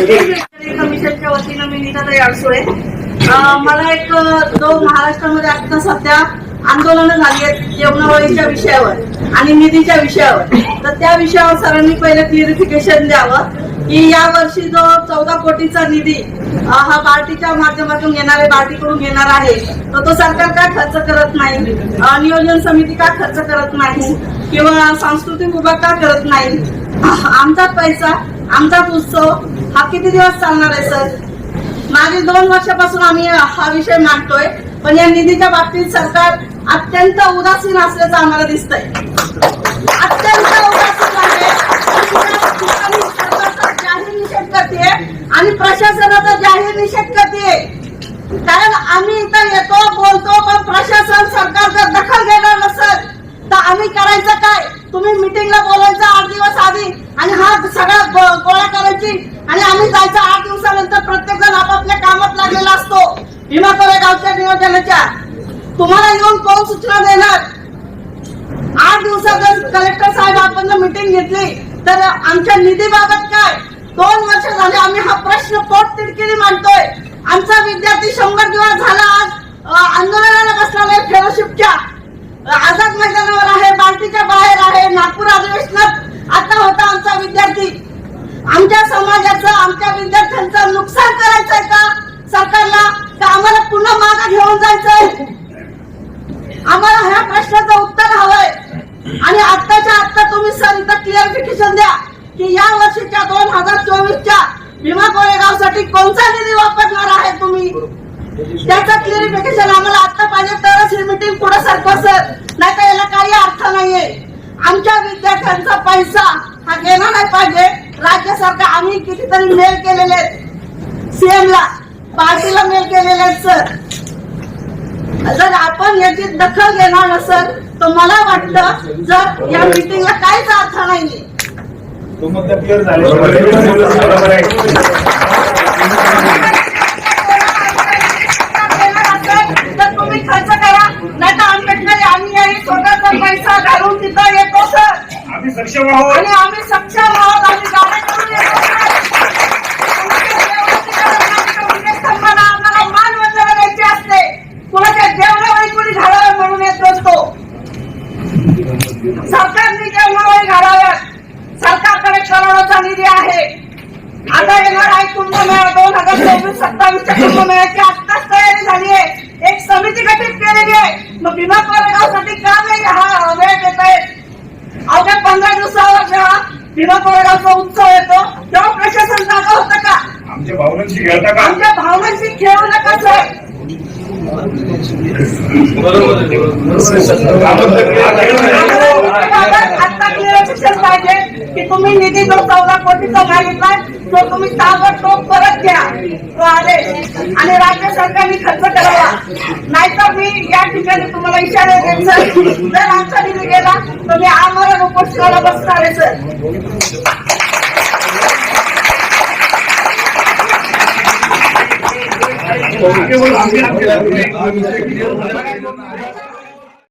कमिशनच्या वतीनं मी मला एक जो महाराष्ट्रामध्ये आता सध्या आंदोलनं झाली आहेत जेवणावळीच्या विषयावर आणि निधीच्या विषयावर. तर त्या विषयावर सरांनी पहिले क्लिअरिफिकेशन द्यावं की या वर्षी जो चौदा कोटीचा निधी हा बार्टीच्या माध्यमातून घेणारे बार्टीकडून घेणार आहे तर तो सरकार का खर्च करत नाही? नियोजन समिती का खर्च करत नाही? किंवा सांस्कृतिक विभाग का करत नाही? आमचा पैसा आमचा उत्सव हा किती दिवस चालणार आहे सर? मागील दोन वर्षापासून आम्ही हा विषय मांडतोय पण या निधीच्या बाबतीत सरकार अत्यंत उदासीन असल्याचं आम्हाला दिसतंय. अत्यंत उदासीन आहे. जाहीर निषेध करते आणि प्रशासनाचा जाहीर निषेध करते कारण आम्ही इथं येतो बोलतो पण प्रशासन सरकार जर दखल घेणार नसेल तर आम्ही करायचं तुम्ही मिटिंगला बोलायचं आठ दिवस आधी आणि हा सगळा गोळा करायची आणि आम्ही जायचं आठ दिवसानंतर प्रत्येक जण आपापल्या कामात लागलेला असतो. भीमा गावच्या नियोजनाच्या. तुम्हाला येऊन कोण सूचना देणार? आठ दिवसात जर कलेक्टर साहेब आपण मिटिंग घेतली तर आमच्या निधीबाबत काय? दोन वर्ष झाले आम्ही हा प्रश्न पोट तिडकीने मांडतोय. आमचा विद्यार्थी शंभर दिवस झाला आज आंदोलनाला बसलेला आहे फेलोशिपच्या अ, आझाद मैदानावर आहे बार्टीच्या बाहेर आहे नागपूर अधिवेशनात आता होता आमचा विद्यार्थी आमच्या समाजाचं आमच्या विद्यार्थ्यांचं नुकसान करायचंय का? सरकारला का आम्हाला पुन्हा मागे घेऊन जायचंय? आम्हाला ह्या प्रश्नाचं उत्तर हवंय. आणि आत्ताच्या आत्ता तुम्ही सर इथं क्लिअरिफिकेशन द्या की या वर्षीच्या दोन हजार चोवीसच्या भीमा कोरेगावसाठी कोणता निधी वापरणार आहे तुम्ही? त्याचं क्लिअरिफिकेशन आम्हाला आता पाहिजे तरच ही मिटिंग पुढे सरकव सर नाही तर याला काही अर्थ नाहीये. आमच्या विद्यार्थ्यांचा पैसा हा गेला नाही पाहिजे. राज्य सरकार आम्ही कितीतरी मेल केलेले आहेत. सीएम ला पार्टीला मेल केलेले आहेत सर जर आपण याची दखल घेणार नसेल तर मला वाटतं जर या मिटिंगला काहीच अर्थ तर तुम्ही खर्च करा नाही तर आंबेडकर आम्ही स्वतःचा पैसा घालून तिथं येतो सर आम्ही सक्षम आहोत. आणि आम्ही सक्षम आहोत आम्ही गाड्या करून येतो सर. आमच्या स्तंभाला आम्हाला मान वंदना द्यायची असते कुणाच्या जेवणावळी कुणी घालावं म्हणून येत नसतो सरकारने जेवणावळी घालाव्यात सरकारकडे करोडोचा निधी आहे आता येणार आहे कुंभमेळा दोन हजार चोवीस सत्तावीसच्या कुंभमेळ्याची आत्ताच तयारी झाली आहे. एक समिती गठीत केलेली आहे. मग भीमा कोरेगावसाठी का नाही हा वेळ देत आहेत अवघ्या पंधरा दिवसावर जेव्हा भीमा कोरेगावचा उत्सव येतो तेव्हा प्रशासन जागा होतं का? आमच्या भावनांशी खेळता का? आमच्या भावनांशी खेळू नका सर. आता क्लिअरिफिकेशन पाहिजे की तुम्ही निधी जो चौदा कोटीचा मागितलाय तो तुम्ही ताबडतोब परत घ्या. तो आदेश. आणि राज्य सरकारने खर्च करावा. नाहीतर मी या ठिकाणी तुम्हाला इशारे देईन सर. जर आमचा निधी गेला तर मी आम्हाला उपोषणाला बसणार आहे सर. केवळ आम्ही